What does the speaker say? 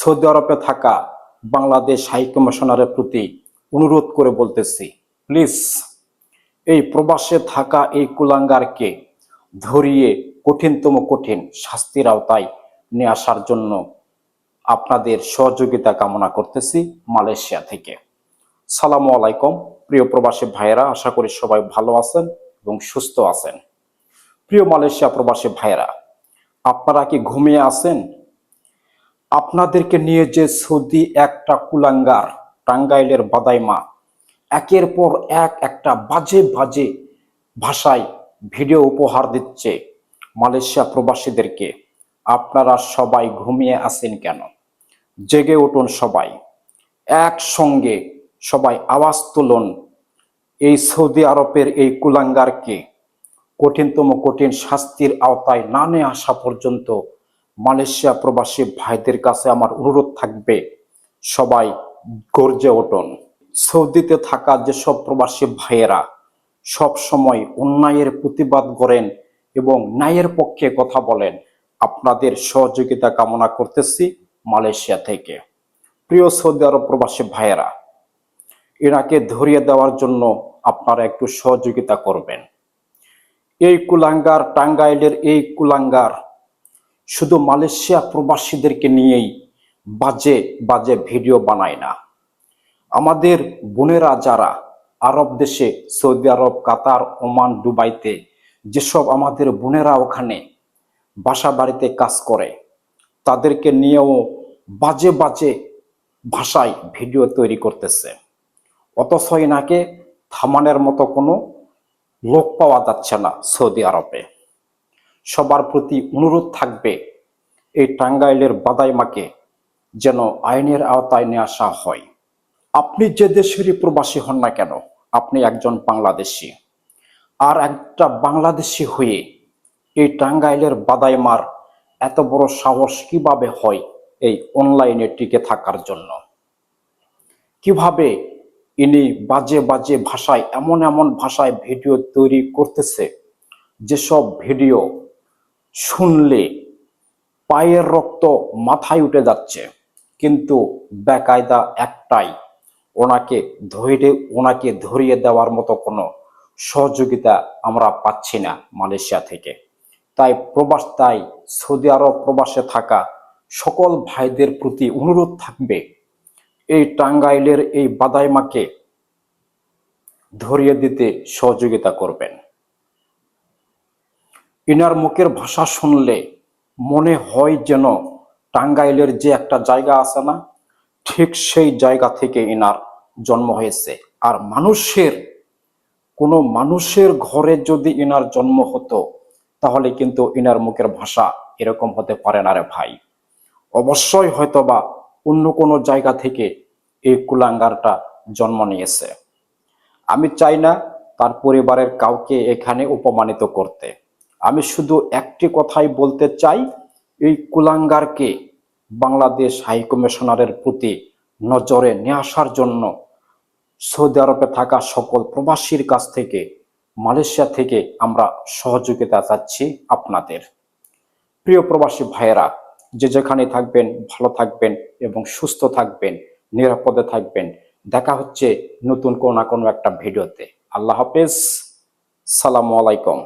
Saudi আরবে থাকা Bangladesh high কমিশনারের প্রতি অনুরোধ করে বলতেছি প্লিজ এই প্রবাসে থাকা এই কুলাঙ্গারকে ধরিয়ে কঠিনতম কঠিন শাস্তির আওতায় নিয়ে আসার জন্য আপনাদের সহযোগিতা কামনা করতেছি মালয়েশিয়া থেকে। সালামু আলাইকুম, প্রিয় প্রবাসী ভাইয়েরা, আশা করি সবাই ভালো আছেন এবং সুস্থ আছেন। প্রিয় মালয়েশিয়া প্রবাসী ভাইয়েরা, আপনারা কি ঘুমিয়ে আছেন? আপনাদেরকে নিয়ে যে সৌদি একটা কুলাঙ্গার, টাঙ্গাইলের বাদাইমা, একের পর এক একটা বাজে বাজে ভাষায় ভিডিও উপহার দিচ্ছে মালয়েশিয়া প্রবাসীদেরকে। আপনারা সবাই ঘুমিয়ে আছেন কেন? জেগে উঠুন সবাই। একসঙ্গে সবাই আওয়াজ তুলুন। এই সৌদি আরবের এই কুলাঙ্গারকে কঠিনতম কঠিন শাস্তির আওতায় না নিয়ে আসা পর্যন্ত মালয়েশিয়া প্রবাসী ভাইদের কাছে আমার অনুরোধ থাকবে, সবাই গর্জে ওঠুন সৌদিতে থাকা যেসব প্রবাসী ভাইয়েরা সব সময় অন্যায়ের প্রতিবাদ করেন এবং ন্যায়ের পক্ষে কথা বলেন, আপনাদের সহযোগিতা কামনা করতেছি মালয়েশিয়া থেকে। প্রিয় সৌদি আরব প্রবাসী ভাইয়েরা এনাকে ধরিয়ে দেওয়ার জন্য আপনারা একটু সহযোগিতা করবেন। এই কুলাঙ্গার টাঙ্গাইলের এই কুলাঙ্গার শুধু মালয়েশিয়া প্রবাসীদেরকে নিয়েই বাজে বাজে ভিডিও বানায় না। আমাদের বোনেরা যারা আরব দেশে, সৌদি আরব, কাতার, ওমান, দুবাইতে যেসব আমাদের বোনেরা ওখানে বাসা বাড়িতে কাজ করে, তাদেরকে নিয়েও বাজে বাজে ভাষায় ভিডিও তৈরি করতেছে। অথচ এনাকে থামানের মতো কোনো লোক পাওয়া যাচ্ছে না সৌদি আরবে। সবার প্রতি অনুরোধ থাকবে, এই টাঙ্গাইলের বাদাইমাকে যেন আইনের আওতায় নিয়ে আসা হয়। আপনি যে দেশেরই প্রবাসী হন না কেন, আপনি একজন বাংলাদেশি। আর একটা বাংলাদেশি হয়ে এই টাঙ্গাইলের বাদাইমার এত বড় সাহস কীভাবে হয় এই অনলাইনে টিকে থাকার জন্য? কীভাবে ইনি বাজে বাজে ভাষায়, এমন এমন ভাষায় ভিডিও তৈরি করতেছে, যেসব ভিডিও শুনলে পায়ের রক্ত মাথায় উঠে যাচ্ছে। কিন্তু বেকায়দা একটাই, ওনাকে ধরে ওনাকে ধরিয়ে দেওয়ার মতো কোনো সহযোগিতা আমরা পাচ্ছি না মালয়েশিয়া থেকে। তাই প্রবাস, তাই সৌদি আরব প্রবাসে থাকা সকল ভাইদের প্রতি অনুরোধ থাকবে, এই টাঙ্গাইলের এই বাদাইমাকে ধরিয়ে দিতে সহযোগিতা করবেন। ইনার মুখের ভাষা শুনলে মনে হয় যেন টাঙ্গাইলের যে একটা জায়গা আছে না, ঠিক সেই জায়গা থেকে ইনার জন্ম হয়েছে। আর মানুষের, কোনো মানুষের ঘরে যদি ইনার জন্ম হতো, তাহলে কিন্তু ইনার মুখের ভাষা এরকম হতে পারে না রে ভাই। অবশ্যই হয়তোবা অন্য কোনো জায়গা থেকে এই কুলাঙ্গারটা জন্ম নিয়েছে। আমি চাই না তার পরিবারের কাউকে এখানে উপমানিত করতে। আমি শুধু একটি কথাই বলতে চাই, এই কুলাঙ্গারকে বাংলাদেশ হাই কমিশনারের প্রতি নজরে নিয়ে আসার জন্য সৌদি আরবে থাকা সকল প্রবাসীর কাছ থেকে, মালয়েশিয়া থেকে আমরা সহযোগিতা চাচ্ছি আপনাদের। প্রিয় প্রবাসী ভাইয়েরা, যে যেখানে থাকবেন, ভালো থাকবেন এবং সুস্থ থাকবেন, নিরাপদে থাকবেন। দেখা হচ্ছে নতুন কোনো না কোনো একটা ভিডিওতে। আল্লাহ হাফেজ। সালামু আলাইকুম।